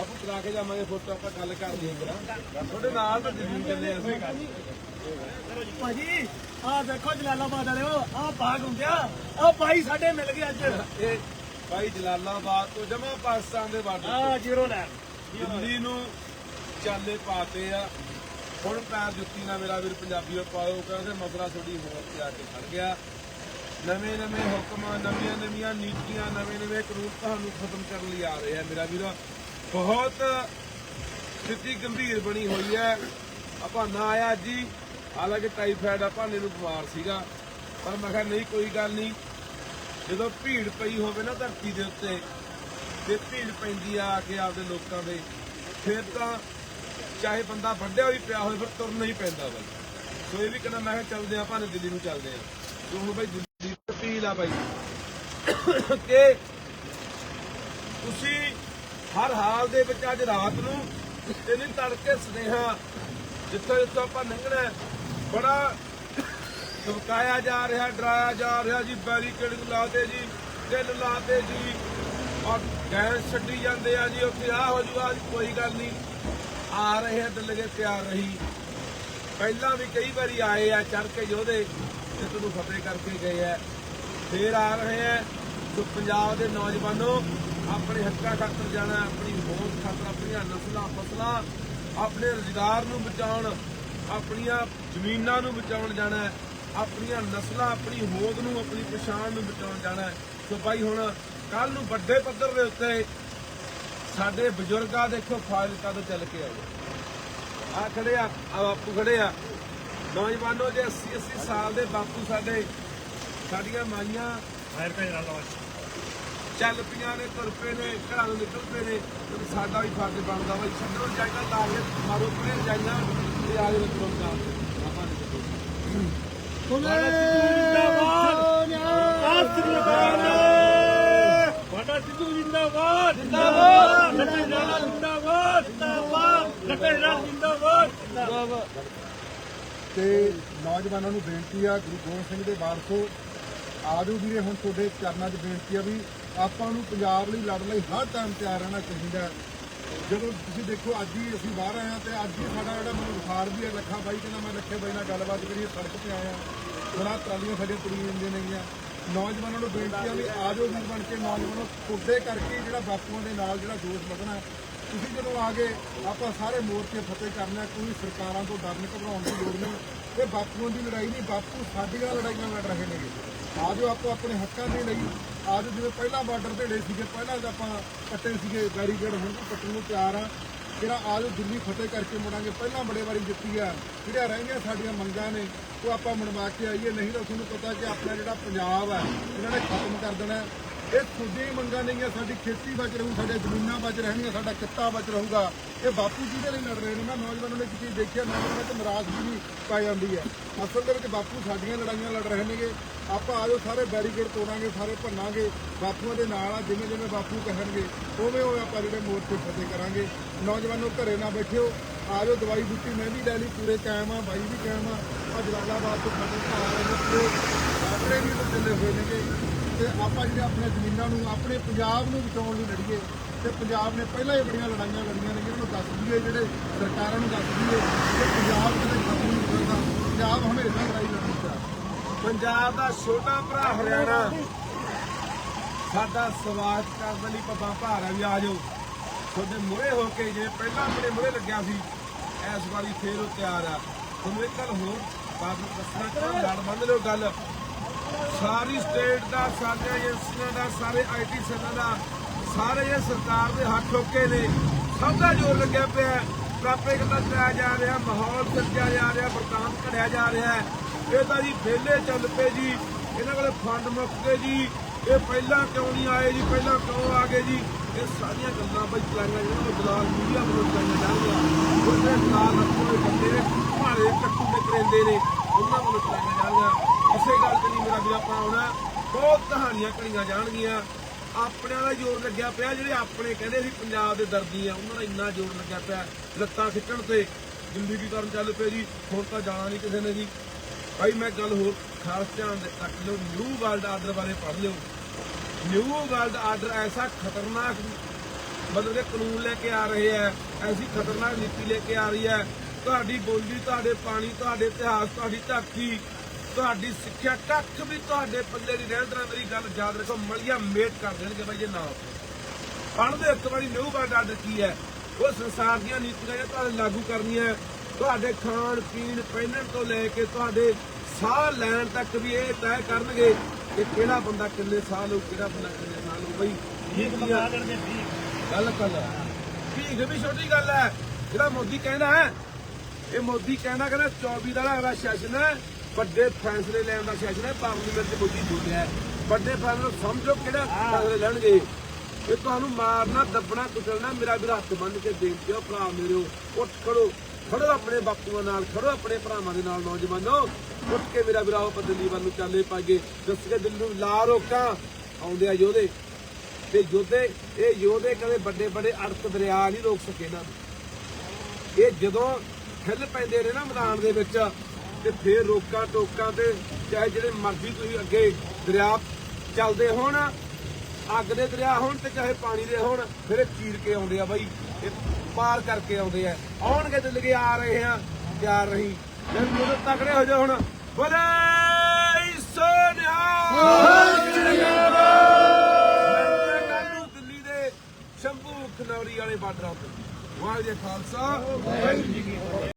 ਆਪੂ ਕਰਾ ਕੇ ਜਾਵਾਂਗੇ ਫੋਟੋ ਆਪਾਂ ਗੱਲ ਕਰਦੇ ਹਾਂ ਕਰਾਂ ਤੁਹਾਡੇ ਨਾਲ ਤਾਂ ਦਿੱਲੀ ਚੱਲੇ ਅਸੀਂ। ਭਾਜੀ ਆ ਦੇਖੋ ਜਲਾਲਾਬਾਦ ਵਾਲਿਓ ਆ ਬਾਗ ਹੁੰਦਿਆ। ਆ ਭਾਈ ਸਾਡੇ ਮਿਲ ਗਏ ਅੱਜ। ਇਹ ਭਾਈ ਜਲਾਲਾਬਾਦ ਤੋਂ ਜਮਾ ਪਾਕਿਸਤਾਨ ਦੇ ਬਾਰਡਰ ਆ ਜ਼ੀਰੋ ਲੈਨ ਦਿੱਲੀ ਨੂੰ ਚਾਲੇ ਪਾਤੇ ਆ। ਹੁਣ ਪੈਰ ਜੁੱਤੀ ਨਾ ਮੇਰਾ ਵੀਰ ਪੰਜਾਬੀਓ ਪਾਓ ਕਹਿੰਦੇ ਮਸਲਾ ਥੋੜੀ ਹੋਰ ਤੇ ਆ ਕੇ ਖੜ ਗਿਆ। ਨਵੇਂ ਨਵੇਂ ਹੁਕਮ, ਨਵੀਆਂ ਨਵੀਆਂ ਨੀਤੀਆਂ, ਨਵੇਂ ਨਵੇਂ ਕਾਨੂੰਨ ਤੁਹਾਨੂੰ ਖਤਮ ਕਰਨ ਲਈ ਆ ਰਹੇ ਆ ਮੇਰਾ ਵੀਰਾ। ਬਹੁਤ ਸਥਿਤੀ ਗੰਭੀਰ ਬਣੀ ਹੋਈ ਹੈ। ਆਪਾਂ ਨਾ ਆਇਆ ਜੀ, ਹਾਲਾਂਕਿ ਟਾਈਫਾਇਡ ਆ, ਭਾਨੇ ਨੂੰ ਬਿਮਾਰ ਸੀਗਾ, ਪਰ ਮੈਂ ਕਿਹਾ ਨਹੀਂ, ਕੋਈ ਗੱਲ ਨਹੀਂ। ਜਦੋਂ ਭੀੜ ਪਈ ਹੋਵੇ ਨਾ ਧਰਤੀ ਦੇ ਉੱਤੇ ਤੇ ਭੀੜ ਪੈਂਦੀ ਆ ਕੇ ਆਪਦੇ ਲੋਕਾਂ ਦੇ, ਫਿਰ ਤਾਂ ਚਾਹੇ ਬੰਦਾ ਵੱਡਿਆ ਹੋਈ ਪਿਆ ਹੋਵੇ ਫਿਰ ਤੁਰਨਾ ਹੀ ਪੈਂਦਾ ਬਾਈ ਸੋ ਇਹ ਵੀ ਕਹਿੰਦਾ ਮੈਂ ਕਿਹਾ ਚੱਲਦੇ ਆ ਭਾਵੇਂ ਦਿੱਲੀ ਨੂੰ ਚੱਲਦੇ ਆ। ਤੇ ਹੁਣ ਬਾਈ ਦਿੱਲੀ ਅਪੀਲ ਆ ਬਾਈ। ਕਿ ਤੁਸੀਂ ਹਰ ਹਾਲ ਦੇ ਵਿੱਚ ਅੱਜ ਰਾਤ ਨੂੰ ਤੇ ਨਹੀਂ ਤੜਕੇ ਸੁਨੇਹਾ ਜਿੱਥੋਂ ਜਿੱਥੋਂ ਆਪਾਂ ਲੰਘਣਾ ਬੜਾ ਧਮਕਾਇਆ ਜਾ ਰਿਹਾ, ਡਰਾਇਆ ਜਾ ਰਿਹਾ ਜੀ ਬੈਰੀਕੇਡਿੰਗ ਲਾਤੇ ਜੀ ਦਿਲ ਲਾਤੇ ਜੀ, ਔਰ ਗੈਸ ਛੱਡੀ ਜਾਂਦੇ ਆ ਜੀ, ਉੱਥੇ ਆ ਹੋ ਜੂਗਾ ਕੋਈ ਗੱਲ ਨਹੀਂ। ਆ ਰਹੇ ਆ ਦਿਲ ਲਗੇ ਤਿਆਰ ਰਹੀ। ਪਹਿਲਾਂ ਵੀ ਕਈ ਵਾਰੀ ਆਏ ਆ ਚੜ ਕੇ ਯੋਧੇ ਤੇ ਤੁਹਾਨੂੰ ਫਤਿਹ ਕਰਕੇ ਗਏ ਆ। ਫੇਰ ਆ ਰਹੇ ਹੈ। ਜੋ ਪੰਜਾਬ ਦੇ ਨੌਜਵਾਨੋ, ਆਪਣੇ ਹੱਕਾਂ ਖਾਤਰ ਜਾਣਾ, ਆਪਣੀ ਹੋਂਦ ਖਾਤਰ, ਆਪਣੀਆਂ ਨਸਲਾਂ, ਫਸਲਾਂ, ਆਪਣੇ ਰੁਜ਼ਗਾਰ ਨੂੰ ਬਚਾਉਣ, ਆਪਣੀਆਂ ਜ਼ਮੀਨਾਂ ਨੂੰ ਬਚਾਉਣ ਜਾਣਾ, ਆਪਣੀਆਂ ਨਸਲਾਂ, ਆਪਣੀ ਹੋਂਦ ਨੂੰ, ਆਪਣੀ ਪਛਾਣ ਨੂੰ ਬਚਾਉਣ ਜਾਣਾ। ਸੋ ਭਾਈ ਹੁਣ ਕੱਲ ਨੂੰ ਵੱਡੇ ਪੱਧਰ ਦੇ ਉੱਤੇ ਸਾਡੇ ਬਜ਼ੁਰਗਾਂ ਦੇਖੋ ਫਾਜ਼ਿਲਕਾ ਤੋਂ ਚੱਲ ਕੇ ਆਏ ਆ ਖੜੇ ਆ ਆ ਬਾਪੂ ਖੜੇ ਆ। ਨੌਜਵਾਨੋ, ਜੇ 80 80 ਸਾਲ ਦੇ ਬਾਪੂ ਸਾਡੇ ਸਾਡੀਆਂ ਮਾਈਆਂ ਫਾਇਰ ਕਾ ਜਲਾਲਾਬਾਦ ਚੱਲ ਪਈਆਂ ਨੇ ਤੁਰ ਪਏ ਨੇ ਘਰਾਂ ਨੂੰ ਨਿਕਲ ਪਏ ਨੇ। ਤੇ ਸਾਡਾ ਵੀ ਫਰਜ਼ ਬਣਦਾ ਵਾ ਛੱਡੋ ਜਾਈਆਂ ਲਾ ਕੇ ਮਾਰੋ ਪਰੇ ਜਾਈਆਂ ਤੇ ਆ ਜਾਓ ਤੁਰੋ ਦਾ ਆਪਾਂ ਨੇ ਦੇਖੋ। ਵਾਡਾ ਸਿੱਧੂ ਜਿੰਦਾਬਾਦ। ਜਿੰਦਾਬਾਦ। ਲੱਟੇ ਨਾਲ ਜਿੰਦਾਬਾਦ। ਜਿੰਦਾਬਾਦ। ਲੱਟੇ ਨਾਲ ਜਿੰਦਾਬਾਦ। ਜਿੰਦਾਬਾਦ। ਤੇ ਨੌਜਵਾਨਾਂ ਨੂੰ ਬੇਨਤੀ ਆ ਗੁਰੂ ਗੋਬਿੰਦ ਸਿੰਘ ਦੇ ਵਾਰਸੋ ਆਜੋ ਵੀਰੇ, ਹੁਣ ਤੁਹਾਡੇ ਚਰਨਾਂ 'ਚ ਬੇਨਤੀ ਆ ਵੀ ਆਪਾਂ ਨੂੰ ਪੰਜਾਬ ਲਈ, ਲੜਨ ਲਈ ਹਰ ਟਾਈਮ ਤਿਆਰ ਰਹਿਣਾ ਚਾਹੀਦਾ ਜਦੋਂ ਤੁਸੀਂ ਦੇਖੋ, ਅੱਜ ਹੀ ਅਸੀਂ ਬਾਹਰ ਆਏ ਆ ਤੇ ਅੱਜ ਹੀ ਸਾਡਾ ਜਿਹੜਾ ਮੈਨੂੰ ਬੁਖਾਰ ਵੀ ਹੈ, ਲੱਖਾ ਬਾਈ ਕਹਿੰਦਾ ਮੈਂ ਲੱਖੇ ਬਾਈ ਨਾਲ ਗੱਲਬਾਤ ਕਰੀਏ, ਸੜਕ ਤੇ ਆਇਆ ਬੜਾ ਟਰਾਲੀਆਂ ਸਾਡੇ ਤੁਰੀਆਂ ਜਾਂਦੀਆਂ ਨੇਗੀਆਂ। ਨੌਜਵਾਨਾਂ ਨੂੰ ਬੇਨਤੀ ਆ ਵੀ ਆਜੋ ਵੀਰ ਬਣ ਕੇ, ਨੌਜਵਾਨੋ ਤੁਹਾਡੇ ਕਰਕੇ ਜਿਹੜਾ ਬਾਪੂਆਂ ਦੇ ਨਾਲ ਜਿਹੜਾ ਜੋਸ਼ ਵਧਣਾ ਤੁਸੀਂ ਜਦੋਂ ਆ ਗਏ, ਆਪਾਂ ਸਾਰੇ ਮੋਰਚੇ ਫਤਿਹ ਕਰਨਾ ਕੋਈ ਸਰਕਾਰਾਂ ਤੋਂ ਡਰਨ ਘਬਰਾਉਣ ਦੀ ਲੋੜ ਨਹੀਂ। ਇਹ ਬਾਪੂਆਂ ਦੀ ਲੜਾਈ ਨਹੀਂ, ਬਾਪੂ ਸਾਡੀਆਂ ਲੜਾਈਆਂ ਲੜ ਰਹੇ ਨੇਗੇ। ਆਜੋ ਆਪੋ ਆਪਣੇ ਹੱਕਾਂ ਦੇ ਲਈ। ਆਜੋ ਜਿਵੇਂ ਪਹਿਲਾਂ ਬਾਰਡਰ ਢੇੜੇ ਸੀਗੇ, ਪਹਿਲਾਂ ਤਾਂ ਆਪਾਂ ਕੱਟੇ ਸੀਗੇ ਬੈਰੀਕੇਡ, ਹੁਣ ਵੀ ਕੱਟਣ ਨੂੰ ਤਿਆਰ ਆ। ਜਿਹੜਾ ਆਜੋ ਦਿੱਲੀ ਫਤਿਹ ਕਰਕੇ ਮੁੜਾਂਗੇ, ਪਹਿਲਾਂ ਬੜੇ ਵਾਰੀ ਜਿੱਤੀ ਆ। ਜਿਹੜੀਆਂ ਰਹਿੰਦੀਆਂ ਸਾਡੀਆਂ ਮੰਗਾਂ ਨੇ, ਉਹ ਆਪਾਂ ਮਨਵਾ ਕੇ ਆਈਏ। ਨਹੀਂ ਤਾਂ ਤੁਹਾਨੂੰ ਪਤਾ ਕਿ ਆਪਣਾ ਜਿਹੜਾ ਪੰਜਾਬ ਹੈ ਇਹਨਾਂ ਨੇ ਖਤਮ ਕਰ ਦੇਣਾ। ਇਹ ਤੁਹਾਡੀ ਮੰਗਾਂ ਨਹੀਂ ਆ ਸਾਡੀ ਖੇਤੀ ਬਚ ਰਹੂ ਸਾਡੇ ਜ਼ਮੀਨਾਂ ਬਚ ਰਹਿਣਗੀਆਂ, ਸਾਡਾ ਕਿੱਤਾ ਬਚ ਰਹੂਗਾ। ਇਹ ਬਾਪੂ ਜੀ ਦੇ ਲਈ ਲੜ ਰਹੇ ਨੇ ਮੈਂ ਨੌਜਵਾਨਾਂ ਨੇ ਇੱਕ ਚੀਜ਼ ਦੇਖਿਆ ਨੌਜਵਾਨਾਂ ਤੇ ਨਾਰਾਜ਼ਗੀ ਵੀ ਪਾ ਜਾਂਦੀ ਹੈ। ਅਸਲ ਦੇ ਵਿੱਚ ਬਾਪੂ ਸਾਡੀਆਂ ਲੜਾਈਆਂ ਲੜ ਰਹੇ ਨੇਗੇ। ਆਪਾਂ ਆਜੋ ਸਾਰੇ ਬੈਰੀਕੇਡ ਤੋੜਾਂਗੇ, ਸਾਰੇ ਭੰਨਾਂਗੇ। ਬਾਪੂਆਂ ਦੇ ਨਾਲ ਆ, ਜਿਵੇਂ ਜਿਵੇਂ ਬਾਪੂ ਕਹਿਣਗੇ, ਉਵੇਂ ਉਵੇਂ ਆਪਾਂ ਜਿਹੜੇ ਮੋਰਚੇ ਫਤਿਹ ਕਰਾਂਗੇ। ਨੌਜਵਾਨੋ ਘਰੇ ਨਾ ਬੈਠਿਓ। ਆਜੋ ਦਵਾਈ ਬੂਟੀ, ਮੈਂ ਵੀ ਲੈ ਲਈ, ਪੂਰੇ ਕਾਇਮ ਆ, ਬਾਈ ਵੀ ਕਾਇਮ ਆ। ਆ ਜਲਾਲਾਬਾਦ ਤੋਂ ਫਤਿਹ ਭਾ ਰਹੇ ਨੇ। ਪੂਰੇ ਆਪਣੇ ਵੀ ਤਾਂ ਹੋਏ ਨੇਗੇ। ਤੇ ਆਪਾਂ ਜਿਹੜੇ ਆਪਣੇ ਜ਼ਮੀਨਾਂ ਨੂੰ, ਆਪਣੇ ਪੰਜਾਬ ਨੂੰ ਬਚਾਉਣ ਲਈ ਲੜੀਏ ਤੇ ਪੰਜਾਬ ਨੇ ਪਹਿਲਾਂ ਹੀ ਬੜੀਆਂ ਲੜਾਈਆਂ ਲੜੀਆਂ ਨੇ ਜਿਹਨੂੰ ਦੱਸ ਦਈਏ, ਜਿਹੜੇ ਸਰਕਾਰਾਂ ਨੂੰ ਦੱਸ ਦਈਏ ਕਿ ਪੰਜਾਬ ਕਦੇ ਖਤਮ ਨਹੀਂ ਹੋਏਗਾ ਪੰਜਾਬ ਹਮੇਸ਼ਾ ਲੜਾਈ ਲੜਨੀ ਚਾਹੀਦੀ ਪੰਜਾਬ ਦਾ ਛੋਟਾ ਭਰਾ ਹਰਿਆਣਾ, ਸਾਡਾ ਸਵਾਗਤ ਕਰਨ ਲਈ ਪਪਾ ਭਾਰਾ ਵੀ ਆ ਜਾਓ। ਤੁਹਾਡੇ ਮੂਹਰੇ ਹੋ ਕੇ ਜੇ ਪਹਿਲਾਂ ਆਪਣੇ ਮੂਹਰੇ ਲੱਗਿਆ ਸੀ, ਇਸ ਵਾਰੀ ਫੇਰ ਉਹ ਤਿਆਰ ਆ। ਤੁਹਾਨੂੰ ਇੱਕ ਗੱਲ ਹੋਰ ਬਾਤ ਦੱਸਣਾ ਚਾਹੁੰਦਾ ਲੜ ਬੰਦ ਲਿਓ ਗੱਲ। ਸਾਰੀ ਸਟੇਟ ਦਾ ਸਾਰੀਆਂ ਏਜੰਸੀਆਂ ਦਾ, ਸਾਰੇ ਆਈਟੀ ਸੈੱਲਾਂ ਦਾ, ਸਾਰੇ ਇਹ ਸਰਕਾਰ ਦੇ ਹੱਥ ਠੋਕੇ ਨੇ। ਸਭ ਦਾ ਜ਼ੋਰ ਲੱਗਿਆ ਪਿਆ ਹੈ। ਪ੍ਰਾਪੇ ਕਰਦਾ ਜਾ ਰਿਹਾ, ਮਾਹੌਲ ਸਿਰਜਿਆ ਜਾ ਰਿਹਾ ਵਰਤਾਂਤ ਘੜਿਆ ਜਾ ਰਿਹਾ ਇਹ ਤਾਂ ਜੀ ਵਿਹਲੇ ਚੱਲ ਪਏ ਜੀ। ਇਹਨਾਂ ਕੋਲੇ ਫੰਡ ਮੁੱਕ ਗਏ ਜੀ। ਇਹ ਪਹਿਲਾਂ ਕਿਉਂ ਨਹੀਂ ਆਏ ਜੀ? ਪਹਿਲਾਂ ਕਿਉਂ ਆ ਗਏ ਜੀ? ਇਹ ਸਾਰੀਆਂ ਗੱਲਾਂ ਬਈ ਚਲਾਈਆਂ ਜਿਹੜੀਆਂ ਉਹ ਦਲਾਲ ਮੀਡੀਆ ਵੱਲੋਂ ਚਲਾਈਆਂ ਜਾਣਗੀਆਂ। ਉਹਦੇ ਦਲਾਲ ਆਪਣੇ ਬੰਦੇ ਭਾਰੇ ਕੱਟੂ ਦੇ ਕਰੇਂਦੇ ਨੇ। ਉਹਨਾਂ ਵੱਲੋਂ ਚਲਾਈਆਂ ਜਾਣਗੀਆਂ। ਇਸੇ ਗੱਲ ਤੇ ਨਹੀਂ ਮੇਰਾ ਵੀਰ ਆਪਾਂ ਆਉਣਾ ਬਹੁਤ ਕਹਾਣੀਆਂ ਕਣੀਆਂ ਜਾਣਗੀਆਂ। ਆਪਣਿਆਂ ਦਾ ਜ਼ੋਰ ਲੱਗਿਆ ਪਿਆ। ਜਿਹੜੇ ਆਪਣੇ ਕਹਿੰਦੇ ਸੀ ਪੰਜਾਬ ਦੇ ਦਰਦੀ ਆ, ਉਹਨਾਂ ਦਾ ਇੰਨਾ ਜ਼ੋਰ ਲੱਗਿਆ ਪਿਆ ਲੱਤਾਂ ਖਿੱਚਣ ਤੇ। ਜ਼ਿੰਦਗੀ ਕਰਨ ਚੱਲ ਪਏ ਜੀ। ਹੁਣ ਤਾਂ ਜਾਣਾ ਨਹੀਂ ਕਿਸੇ ਨੇ ਜੀ। ਭਾਈ, ਮੈਂ ਗੱਲ ਹੋਰ ਖਾਸ ਧਿਆਨ ਦੇ ਰੱਖ ਲਿਓ। ਨਿਊ ਵਰਲਡ ਆਰਡਰ ਬਾਰੇ ਪੜ੍ਹ ਲਿਓ। ਨਿਊ ਵਰਲਡ ਆਰਡਰ ਐਸਾ ਖਤਰਨਾਕ, ਮਤਲਬ ਕਿ ਕਾਨੂੰਨ ਲੈ ਕੇ ਆ ਰਹੇ ਹੈ। ਐਸੀ ਖਤਰਨਾਕ ਨੀਤੀ ਲੈ ਕੇ ਆ ਰਹੀ ਹੈ। ਤੁਹਾਡੀ ਬੋਲੀ ਤੁਹਾਡੇ ਪਾਣੀ ਤੁਹਾਡੇ ਇਤਿਹਾਸ ਤੁਹਾਡੀ ਧਰਤੀ ਤੁਹਾਡੀ ਸਿੱਖਿਆ ਕੱਖ ਵੀ ਤੁਹਾਡੇ ਪੱਲੇ ਦੀ ਰਹਿਣ ਤਰ੍ਹਾਂ ਮੇਰੀ ਗੱਲ ਯਾਦ ਰੱਖੋ ਮਲੀਆ ਮੇਟ ਕਰ ਦੇਣਗੇ ਭਾਈ ਇਹ ਨਾ ਪੜ੍ਹਦੇ ਇੱਕ ਵਾਰੀ ਨਿਊ ਵਰਲਡ ਆਰਡਰ ਕੀ ਹੈ। ਉਹ ਸੰਸਾਰ ਦੀਆਂ ਨੀਤੀਆਂ ਜਿਹੜੀਆਂ ਤੁਹਾਡੇ ਲਾਗੂ ਕਰਨੀਆਂ। ਤੁਹਾਡੇ ਖਾਣ ਪੀਣ ਪਹਿਨਣ ਤੋਂ ਲੈ ਕੇ ਤੁਹਾਡੇ ਸਾਹ ਲੈਣ ਤੱਕ ਵੀ ਇਹ ਤੈਅ ਕਰਨਗੇ ਕਿ ਕਿਹੜਾ ਬੰਦਾ ਕਿੰਨੇ ਸਾਲ ਹੋ ਕਿਹੜਾ ਬੰਦਾ ਕਿੰਨੇ ਸਾਲ ਹੋ ਬਈ ਗੱਲ ਕਰ ਭੀਖ ਵੀ ਛੋਟੀ ਗੱਲ ਹੈ। ਜਿਹੜਾ ਮੋਦੀ ਕਹਿੰਦਾ ਹੈ ਇਹ ਮੋਦੀ ਕਹਿੰਦਾ ਕਹਿੰਦਾ 24 ਦਾ ਅਗਲਾ ਸੈਸ਼ਨ ਹੈ ਵੱਡੇ ਫੈਸਲੇ ਲੈਣ ਦਾ ਸੈਸ਼ਨ ਹੈ ਪਾਰਲੀਮੈਂਟ ਤੇ ਮੋਦੀ ਬੋਲਿਆ। ਵੱਡੇ ਫੈਸਲੇ ਸਮਝੋ ਕਿਹੜਾ ਫੈਸਲੇ ਲੈਣਗੇ। ਇਹ ਤੁਹਾਨੂੰ ਮਾਰਨਾ ਦੱਬਣਾ ਕੁਚਲਣਾ ਮੇਰਾ ਵੀ ਹੱਥ ਬੰਨ ਕੇ ਹੈ ਭਰਾ ਮੇਰਿਓ ਉੱਠ ਖੜੋ। ਖੜੋ ਆਪਣੇ ਬਾਪੂਆਂ ਨਾਲ ਖੜੋ ਆਪਣੇ ਭਰਾਵਾਂ ਦੇ ਨਾਲ ਨੌਜਵਾਨੋ। ਉੱਠ ਕੇ ਮੇਰਾ ਵੀਰਾ ਉਹ ਦਿੱਲੀ ਵੱਲ ਨੂੰ ਚੱਲੇ ਪਾਗੇ ਦੱਸ ਕੇ ਦਿੱਲੀ ਨੂੰ ਲਾ ਰੋਕਾਂ। ਆਉਂਦੇ ਆ ਯੋਧੇ। ਤੇ ਯੋਧੇ ਇਹ ਯੋਧੇ ਕਦੇ ਵੱਡੇ ਵੱਡੇ ਅੜਕ ਦਰਿਆ ਨਹੀਂ ਰੋਕ ਸਕੇ ਨਾ। ਇਹ ਜਦੋਂ ਹਿੱਲ ਪੈਂਦੇ ਨੇ ਨਾ ਮੈਦਾਨ ਦੇ ਵਿੱਚ ਤੇ ਫੇਰ ਰੋਕਾਂ ਟੋਕਾਂ ਤੇ ਚਾਹੇ ਜਿਹੜੇ ਮਰਜ਼ੀ ਤੁਸੀਂ ਅੱਗੇ ਦਰਿਆ ਚੱਲਦੇ ਹੋਣ, ਅੱਗ ਦੇ ਦਰਿਆ ਹੋਣ ਤੇ ਚਾਹੇ ਪਾਣੀ ਦੇ ਹੋਣ, ਫਿਰ ਇਹ ਚੀਰ ਕੇ ਆਉਂਦੇ ਆ ਬਾਈ। ਇਹ ਪਾਰ ਕਰਕੇ ਆਉਂਦੇ ਆ। ਆਉਣਗੇ ਤੇ ਲਗੇ ਆ ਰਹੇ ਆ, ਤਿਆਰ ਰਹੀ। ਜਦ ਜਦੋਂ ਤਕੜੇ ਹੋ ਜਾ ਹੁਣ। ਬਲੇ ਸੋਨਿਆ ਕੱਲ ਦਿੱਲੀ ਦੇ ਸ਼ੰਭੂ ਖਨੌਰੀ ਵਾਲੇ ਬਾਰਡਰਾਂ ਤੇ ਵਾਹਿਗੁਰੂ ਖਾਲਸਾ ਵਾਹਿਗੁਰੂ ਜੀ ਕੀ ਫਤਿਹ